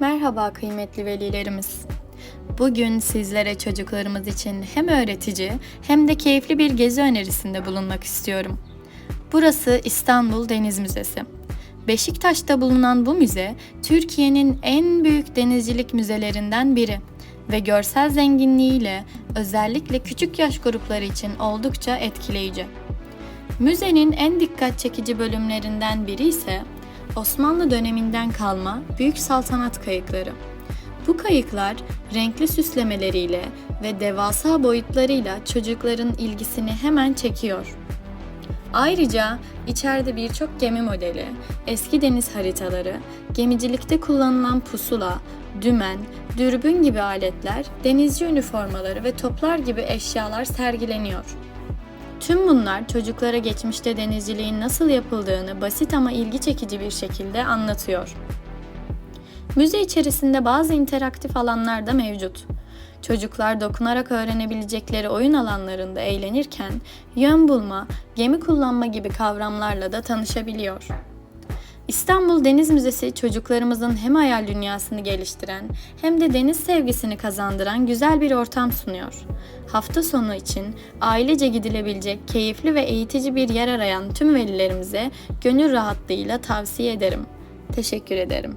Merhaba kıymetli velilerimiz. Bugün sizlere çocuklarımız için hem öğretici hem de keyifli bir gezi önerisinde bulunmak istiyorum. Burası İstanbul Deniz Müzesi. Beşiktaş'ta bulunan bu müze, Türkiye'nin en büyük denizcilik müzelerinden biri ve görsel zenginliğiyle özellikle küçük yaş grupları için oldukça etkileyici. Müzenin en dikkat çekici bölümlerinden biri ise Osmanlı döneminden kalma büyük saltanat kayıkları. Bu kayıklar renkli süslemeleriyle ve devasa boyutlarıyla çocukların ilgisini hemen çekiyor. Ayrıca içeride birçok gemi modeli, eski deniz haritaları, gemicilikte kullanılan pusula, dümen, dürbün gibi aletler, denizci üniformaları ve toplar gibi eşyalar sergileniyor. Bunlar çocuklara geçmişte denizciliğin nasıl yapıldığını basit ama ilgi çekici bir şekilde anlatıyor. Müze içerisinde bazı interaktif alanlar da mevcut. Çocuklar dokunarak öğrenebilecekleri oyun alanlarında eğlenirken yön bulma, gemi kullanma gibi kavramlarla da tanışabiliyor. İstanbul Deniz Müzesi çocuklarımızın hem hayal dünyasını geliştiren hem de deniz sevgisini kazandıran güzel bir ortam sunuyor. Hafta sonu için ailece gidilebilecek keyifli ve eğitici bir yer arayan tüm velilerimize gönül rahatlığıyla tavsiye ederim. Teşekkür ederim.